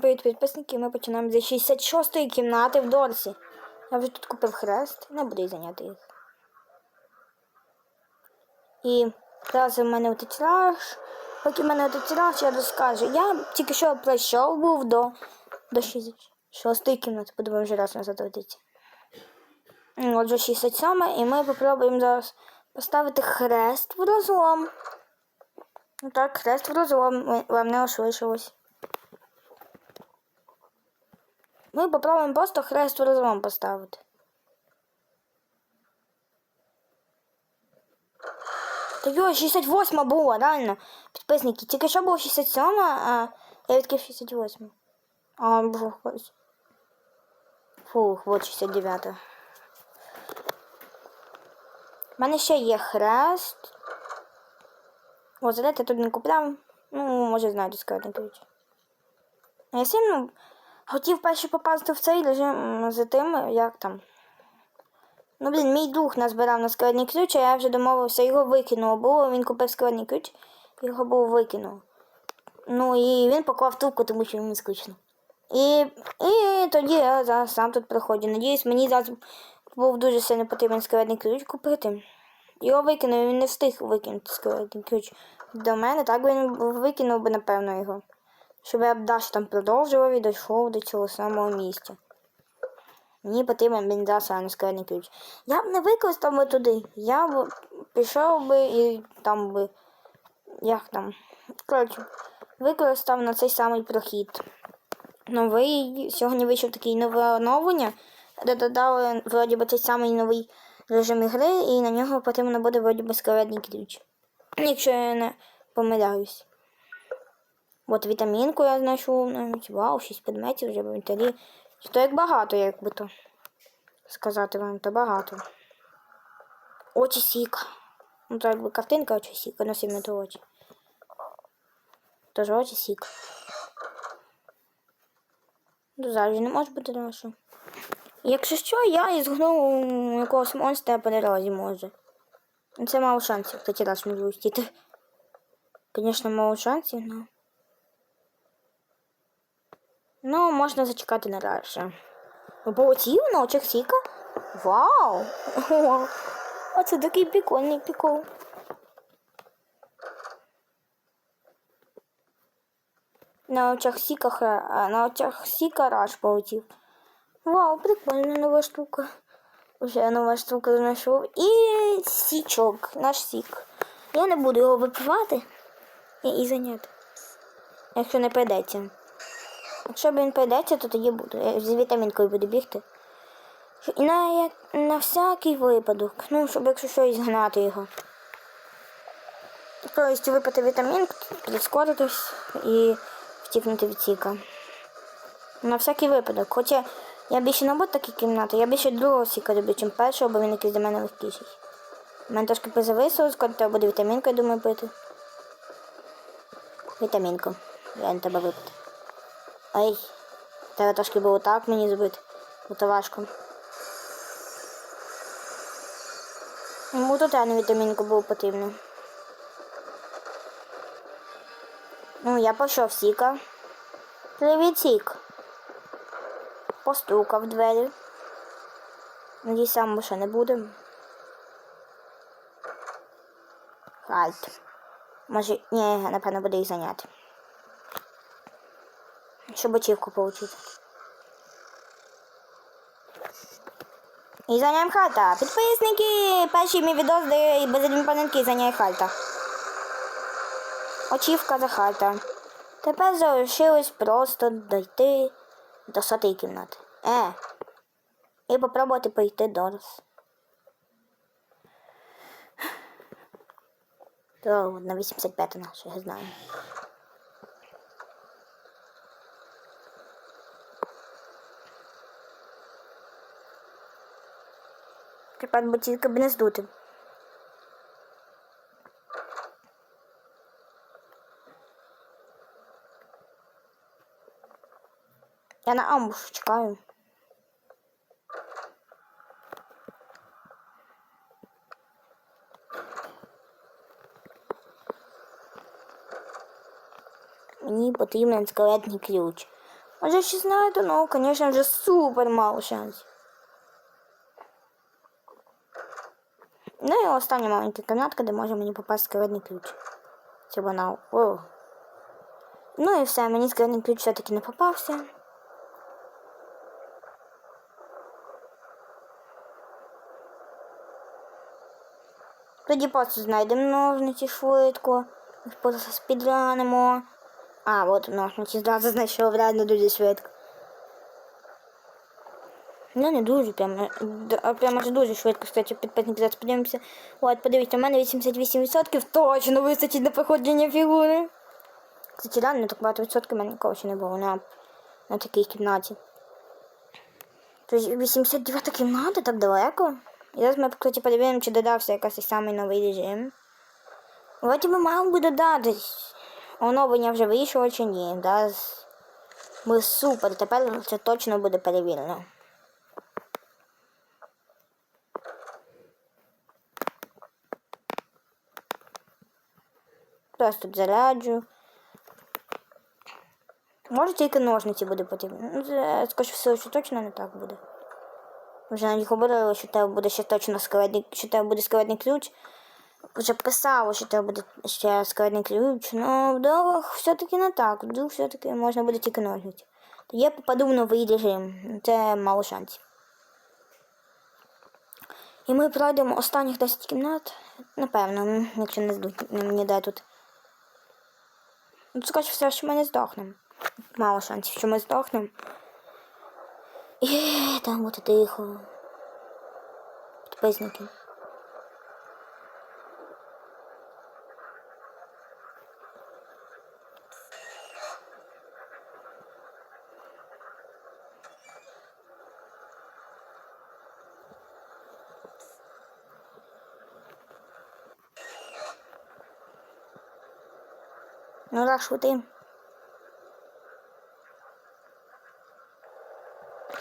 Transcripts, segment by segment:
Привіт, підписники, ми починаємо зі 66-ї кімнати в Дорсі. Я вже тут купив хрест, не буду зайняти їх. І зараз у мене отець Поки в мене отець я розкажу. Я тільки що пройшов був до, до 66-ї кімнати, подумаю, вже раз назад отець. Отже, 67 і ми попробуємо зараз поставити хрест в розлом. Ну так, хрест в розлом вам не ослышалось. Ми попробуємо просто хрест в розлом поставити. Та йо, 68 була, реально. Підписники. Тільки що було 67, а я відкрив 68. А, бух, ось. Фух, вот 69. У мене ще є хрест. О, заряд я тут не купляв. Ну, може знаєте, сказати ключ. Я сильно хотів перше попасти в цей режим за тим, як там. Ну, блін, мій друг назбирав на складний ключ, а я вже домовився, його викинув. Було, він купив складний ключ, його було викинув. Ну і він поклав трубку, тому що йому скучно. І і тоді я зараз сам тут проходжу. Надіюсь, мені зараз був дуже сильно потрібен складний ключ купити. Його викинув, він не встиг викинути складний ключ до мене, так він викинув би, напевно, його. Щоб я б далі там продовжував і дійшов до цього самого місця. Мені потрібен бензас, а не складний ключ. Я б не використав би туди. Я б пішов би і там би. Як там? Коротше, використав на цей самий прохід. Новий. Сьогодні вийшов такий нове оновлення, де додали вроді би цей самий новий режим ігри, і на нього потрібно буде вроді би складний ключ. Якщо я не помиляюсь. От вітамінку я знайшов навіть. Вау, 6 предметів вже в інвентарі. То як багато, як то сказати вам, то багато. Очі сік. Ну, то якби картинка очі сік, а носив то очі. Тож очі сік. Ну, зараз не може бути нашу. Якщо що, я ізгнув якогось монстра по дорозі може. Це мало шансів, кстати, раз можу устіти. Звісно, мало шансів, але... Ну, можна зачекати на далі. Полетів на очах Сіка? Вау! Оце такий прикольний прикол. На очах Сіка, на очах Сіка раш полетів. Вау, прикольна нова штука. Вже нова штука знайшов. І січок, наш сік. Я не буду його випивати і, і зайняти. Якщо не прийдеться. Якщо він прийдеться, то тоді буду. Я з вітамінкою буду бігти. І на, на всякий випадок. Ну, щоб якщо щось згнати його. Тобто випити вітамінку, прискоритись і втікнути від сіка. На всякий випадок. Хоча я більше не буду такі кімнати, я більше другого сіка люблю, чим першого, бо він якийсь для мене легкіший. У мене трошки призависило, скоро треба буде вітамінку, я думаю, пити. Вітамінку. Я не треба випити. Ай, треба трошки було так мені зробити. Бо то важко. Йому тут реально вітамінку було потрібно. Ну, я пішов сіка. Привіт, сік. Постукав в двері. Надіюсь, сам ще не буде. Хальт. Може, ні, напевно, буде їх зайняти. Щоб ачівку получить. І зайняємо хальта. Підписники! Перший мій відос, де без імпонентки зайняє хальта. Очівка за хальта. Тепер залишилось просто дойти до сотої кімнати. Е. І попробувати пройти до раз. То на 85 наше, я знаю. Тепер би тільки б не здути. Я на амбуш чекаю. Мені потрібен скелетний ключ. Може 16, ну, конечно же, супер мало шансів. Остання маленька кімнатка, де може мені попасти складний ключ. Це вона. О. Ну і все, мені складний ключ все-таки не попався. Тоді просто знайдемо ножниці швидко, просто спідранимо. А, от ножниці зразу знайшов, реально дуже швидко. Ну, не дуже, прямо, прямо ж дуже швидко, кстати, підписники зараз подивимося. От, подивіться, у мене 88% точно вистачить на проходження фігури. Кстати, реально так багато відсотків мене нікого ще не було на, на такій кімнаті. Тобто 89 кімната так далеко. І зараз ми, кстати, подивимося, чи додався якийсь самий новий режим. Вроді би мав би додатись. Оновлення вже вийшло чи ні. Да? Ми супер, тепер це точно буде перевірено. Просто тут заряджу. Може тільки ножниці буде потрібно. Ну, скоріше всього, що точно не так буде. Вже на них говорили, що тебе буде ще точно складний, що тебе буде складний ключ. Вже писало, що тебе буде ще складний ключ. Ну, вдруг все-таки не так. Вдруг все-таки можна буде тільки ножниці. То я попаду в новий режим. Це мало шансів. І ми пройдемо останніх 10 кімнат. Напевно, якщо не здуть ніде тут. Ну, скоріше все, що ми не здохнемо. Мало шансів, що ми здохнемо. І там буде тихо. Підписники. Шути.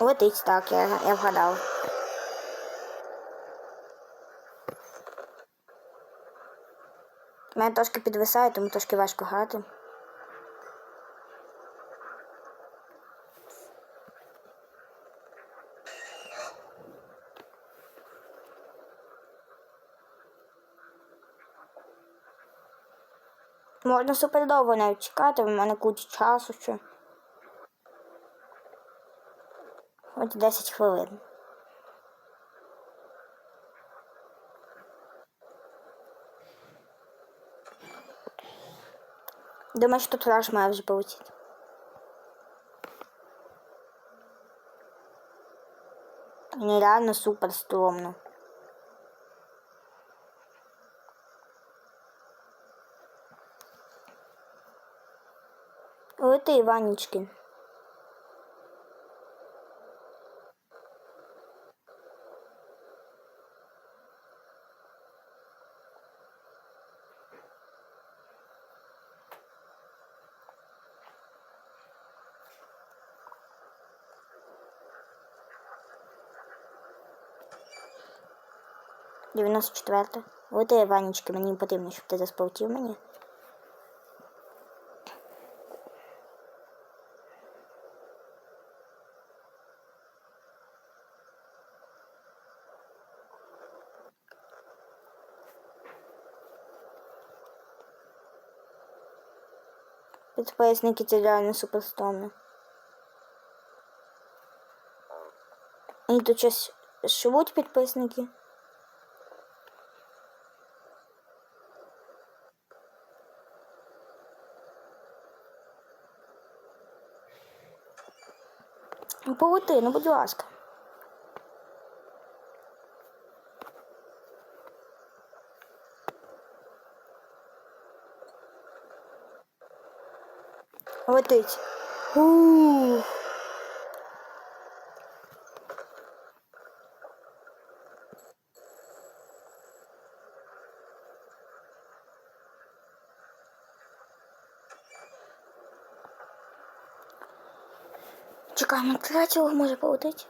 Летить так, я, я. У мене трошки підвисає, тому трошки важко грати. Можна супер довго навіть чекати, в мене куча часу ще. От 10 хвилин. Думаю, що тут флеш має вже полетіти. Мені реально супер стрьомно. Лети, Іванічки. Дев'яносто четверта. Лети, Іванічки, мені потрібно, щоб ти засполтів мені. Підписники це реально суперстомно. І тут щось живуть підписники. Ну, Полети, ну будь ласка. Летить. Ух. Чекаємо третього, може полетить.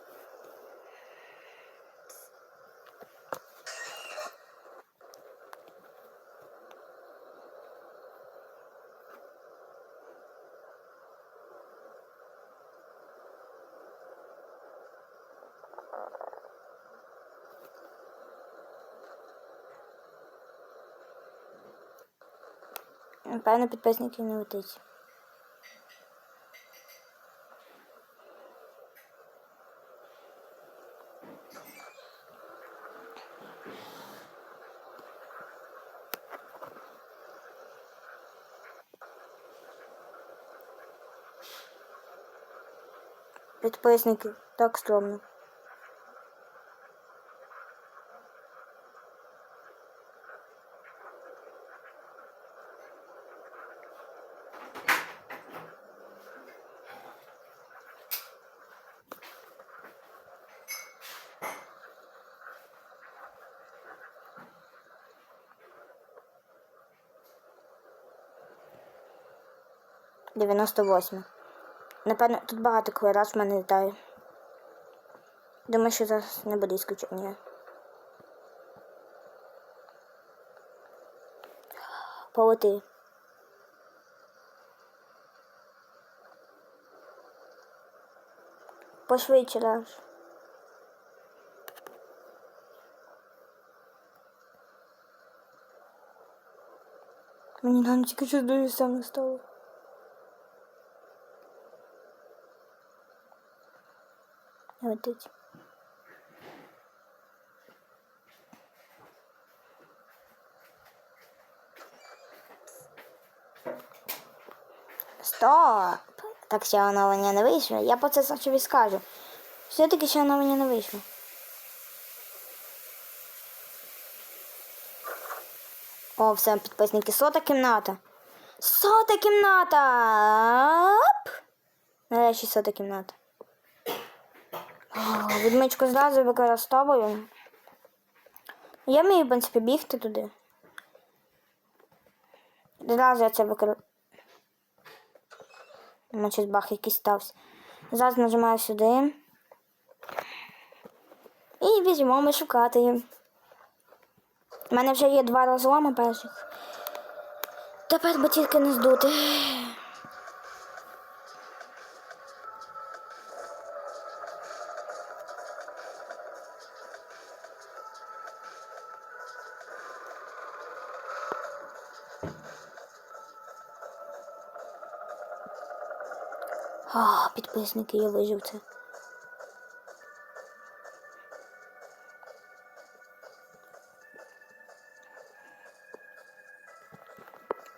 Певно, підписники не летить. Підписники так стромно. 98. Напевно, тут багато коли раз в мене літає. Думаю, що зараз не буде ісключення. Полети. Пошвидше раз. Мені навіть тільки сам не стало. Летить. Стоп! Так ще оновлення не вийшло. Я по це тобі скажу. Все-таки ще оновлення не вийшло. О, все, підписники, сота кімната. Сота кімната! Нарешті сота кімната. Відмичку зразу використовую. Я вмію, в принципі, бігти туди. Зразу я це. Ну, щось бах якийсь стався. Зараз нажимаю сюди. І візьмемо шукати. У мене вже є два розломи перших. Тепер би тільки не здути. Підписники, я вижив це.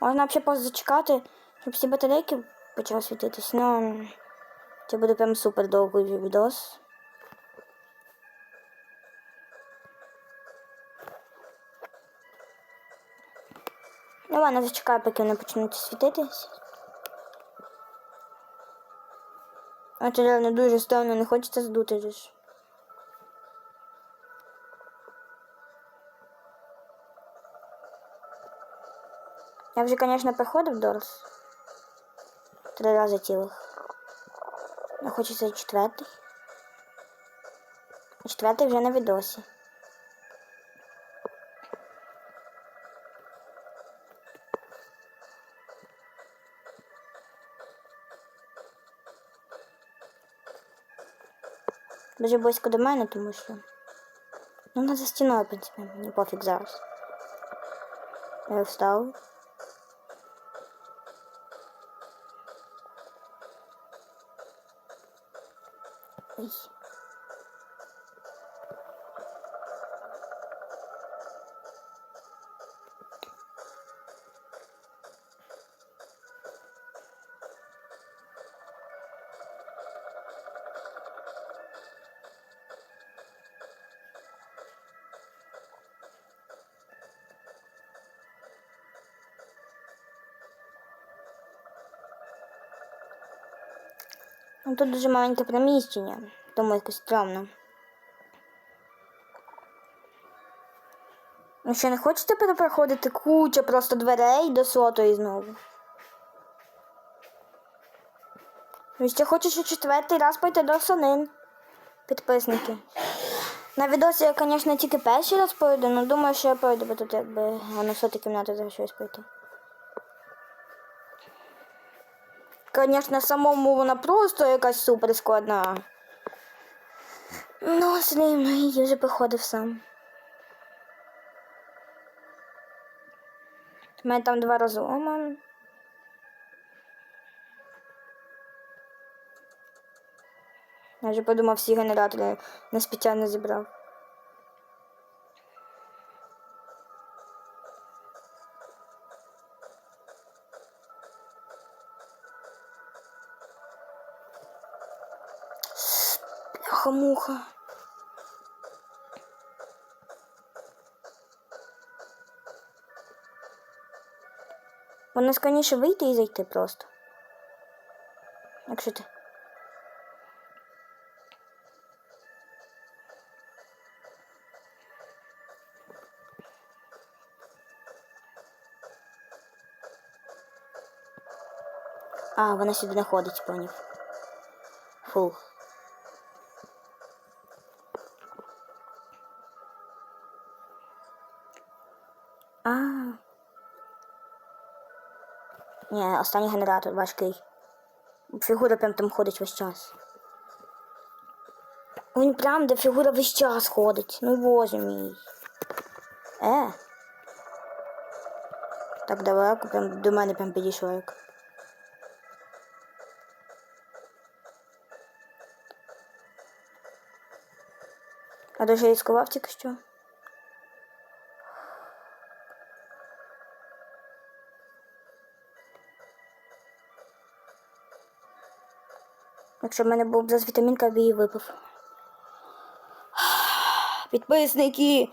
Можна взагалі просто зачекати, щоб всі батарейки почали світитись, ну це буде прям супер довгий відос. Ну ладно, зачекаю, поки вони почнуть світитись. А це реально дуже странно, не хочеться здути ж. Я вже, конечно, проходив Дорс. Три рази цілих. Не хочеться четвертий. А Четвертий вже на відосі. Дуже близько до мене, тому що. Ну, вона за стіною, в принципі, мені пофіг зараз. Я встав. Ой. Тут дуже маленьке приміщення, тому якось стрьомно. Ну що, не хочете перепроходити куча просто дверей до сотої знову? Ви ще хочу ще четвертий раз пойти до Сонин. Підписники. На відосі я, звісно, тільки перший раз пройду, але думаю, що я пройду, бо тут якби на сотій кімнаті за щось пройти. Звісно, самому вона просто якась супер складна. Ну, з ним ну, її вже походив сам. У мене там два розлома. Я вже подумав, всі генератори не спеціально зібрав. Воно скоріше вийти і зайти просто. Якщо ти. А, вона сюди не ходить, поняв. Фу. Ні, останній генератор важкий. Фігура прям там ходить весь час. Він прям де фігура весь час ходить. Ну боже мій. Е. Так далеко, прям до мене прям підійшло як. А дуже ризикував тільки що. Якщо в мене був б зараз вітамінка, я її випив. Підписники!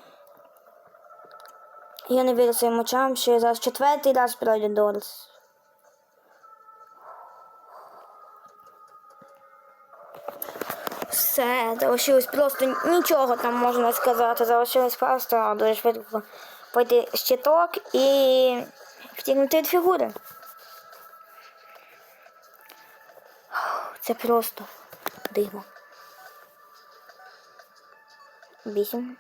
Я не вірю своїм очам, що я зараз четвертий раз пройду Дорс. Все, залишилось просто нічого там можна сказати. Залишилось просто дуже швидко пройти щиток і втягнути від фігури. Це просто диво. Вісім.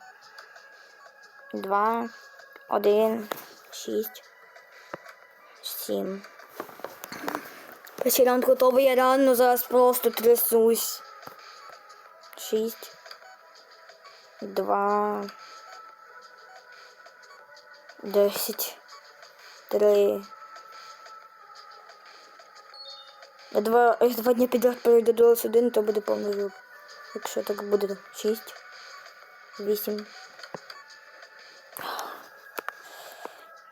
Два. Один. Шість. Сім. Раунд готовий, я реально зараз просто трясусь. Шість. Два. Десять. Три. Я два, я два дні підряд перейду до один, то буде повний зуб. Якщо так буде шість. Вісім.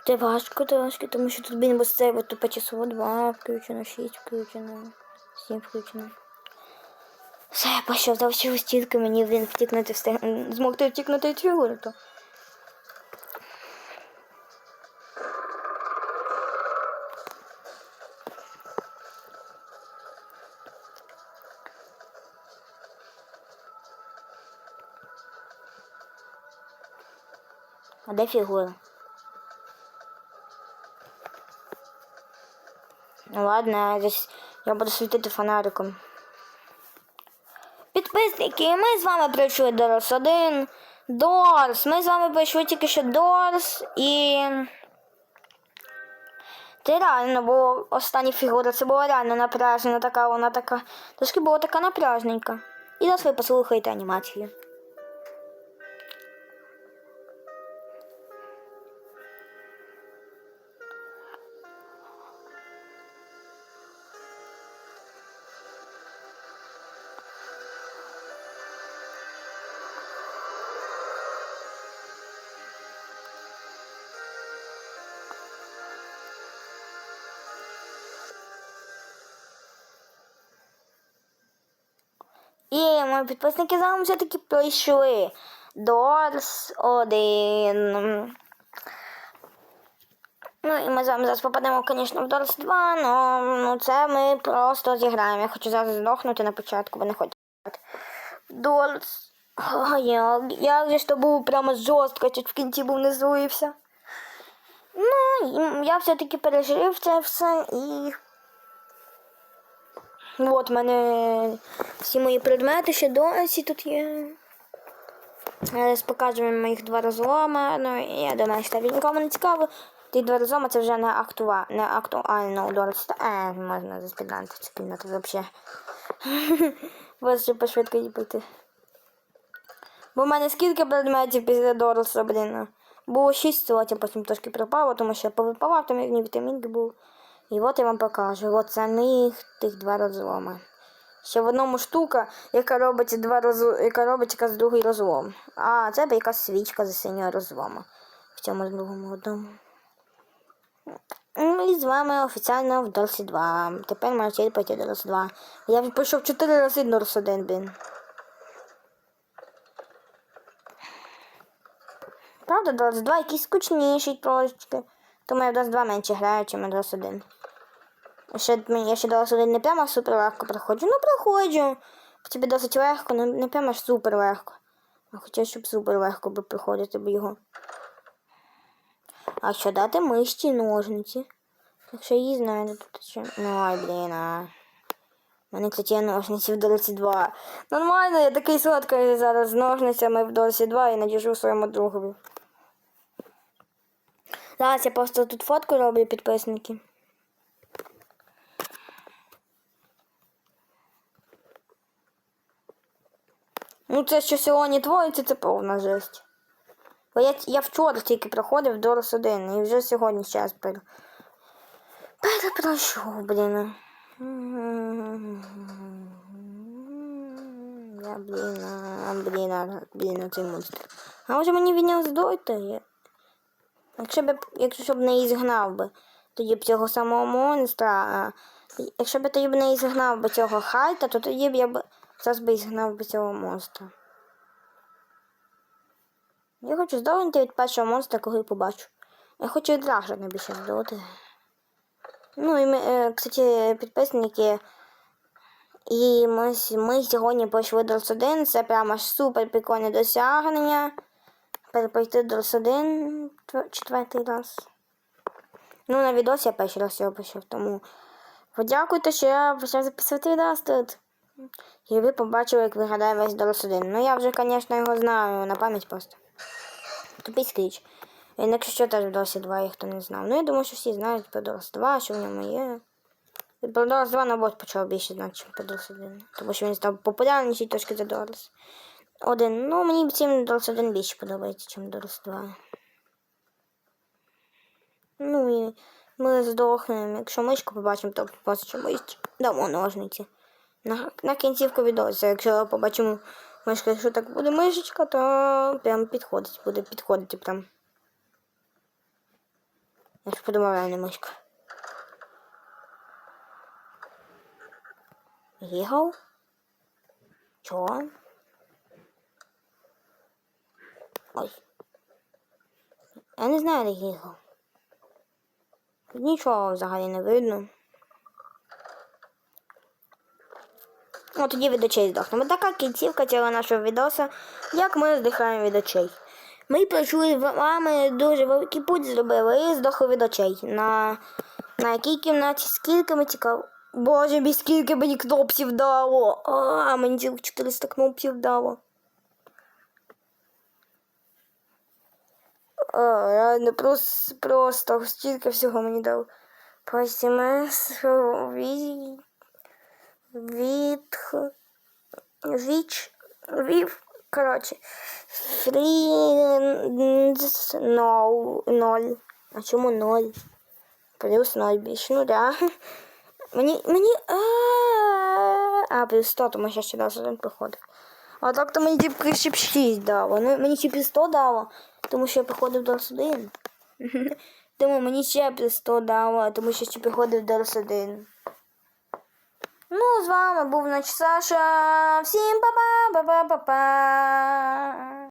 Це важко трошки, тому що тут він без себе тупо часово два включено, шість включено, сім включено. Все, я пішов, залишилось тільки мені він втікнути встиг... змогти втікнути від фігури, А де фігура? Ну ладно, десь я буду світити фонариком. Підписники, ми з вами пройшли Дорс 1. Дорс. Ми з вами пройшли тільки що Дорс і. Це реально було остання фігура, це була реально напряжена така, вона така. Трошки була така напряжненька. І зараз ви послухаєте анімацію. І мої підписники з вами все-таки пройшли Дорс 1. Ну і ми з вами зараз попадемо, звісно, в Дорс 2, але ну, це ми просто зіграємо. Я хочу зараз здохнути на початку, бо не хочу. Дорс. Ой, як, як же ж то був прямо жорстко, чуть в кінці був не злився. Ну, я все-таки пережив це все і. От в мене всі мої предмети ще досі тут є. Зараз покажемо моїх два розлома. Ну, я думаю, що нікому не цікаво. Ті два розлома це вже не, актуа... не актуально удовольствие. Е, можна заспідранити цю кімнату взагалі. Вас ще пошвидко її. Бо в мене скільки предметів після Дороса, блін. Було 6, а потім трошки пропало, тому що повипавав, там мені вітамінки був. І от я вам покажу. От самих тих два розломи. Ще в одному штука, яка робить два розу... яка робить якась другий розлом. А це б якась свічка за синього розлому. В цьому другому одному. Ну, І з вами офіційно в Дорсі 2. Тепер можете пойти до Дорсі 2. Я пройшов 4 рази Дорс 1, блін. Правда, Дорс 2 якийсь скучніший трошечки. Тому я в Дорс 2 менше граю, ніж Дорс 1. Ще, я ще 1 не прямо супер легко проходжу. Ну, проходжу. Тебе досить легко, ну не прямо ж супер легко. А хоча щоб супер легко би проходити б його. А що дати мишці ножниці? Якщо її знайду, то що. Ну, ай, блін, а. У мене, кстати, є ножниці в Дорсі 2. Нормально, я такий сладкий зараз з ножницями в Дорсі 2 і надіжу своєму другові. Зараз я просто тут фотку роблю підписники. Ну, це що сьогодні твориться, це повна жесть. Бо я, я вчора тільки проходив Дорос 1 і вже сьогодні час пере... перепройшов, блін. Я, блін, а, блін, а, блін, цей монстр. А може мені від нього? Якщо б, якщо б не ізгнав би, тоді б цього самого монстра, а якщо б тоді б не ізгнав би цього хайта, то тоді б я б зараз би ізгнав би цього монстра. Я хочу здохнути від першого монстра, коли побачу. Я хочу від Раша найбільше здохнути. Ну і ми, е, кстати, підписники. І ми, ми сьогодні пройшли Дорс 1. Це прямо супер прикольне досягнення. Перепойти Дорс 1 четвертий раз. Ну, на відос я перший раз його пройшов, тому подякуйте, що я почав записувати відос тут. І ви побачили, як виглядає весь Дорс 1. Ну я вже, звісно, його знаю на пам'ять просто. Тупий скріч. Він, якщо що, теж в Дорсі 2, їх хто не знав. Ну, я думаю, що всі знають про Дорс 2, що в ньому є. І Про Дорс 2 наоборот почав більше знати, ніж про Дорс 1. Тому що він став популярніший трошки за Дорс 1. Ну, мені цим Дорс 1 більше подобається, ніж Дорс 2. Ну і ми здохнемо. Якщо мишку побачимо, то просто мишці. Дамо ножниці. На, на кінцівку відоса. Якщо побачимо мишку, якщо так буде мишечка, то прям підходить, буде підходити прям. Якщо подумав, не мишка. Гігав? Чого? Ой. Я не знаю, де. Тут Нічого взагалі не видно. О, тоді від очей здохнемо. Така кінцівка цього нашого відоса, як ми здихаємо від очей. Ми пройшли з вами дуже великий путь зробили і здохли від очей. На, на якій кімнаті скільки ми цікаво. Боже мій, скільки мені кнопсів дало. А, мені цілих 400 кнопсів дало. О, реально, просто, просто стільки всього мені дав. Посімес від від віч вів. Коротше. Фрінз нол ноль. А чому ноль? Плюс ноль більше нуля. Мені. мені. А, плюс 100, тому що ще раз один проходив. А так то мені тільки ще б 6 дало. Ну, мені ще плюс 100 дало, тому що я приходив до 1. Тому мені ще плюс 100 дало, тому що ще приходив до 1. Ну, з вами був Нач Саша. Всім па-па, па-па-па-па.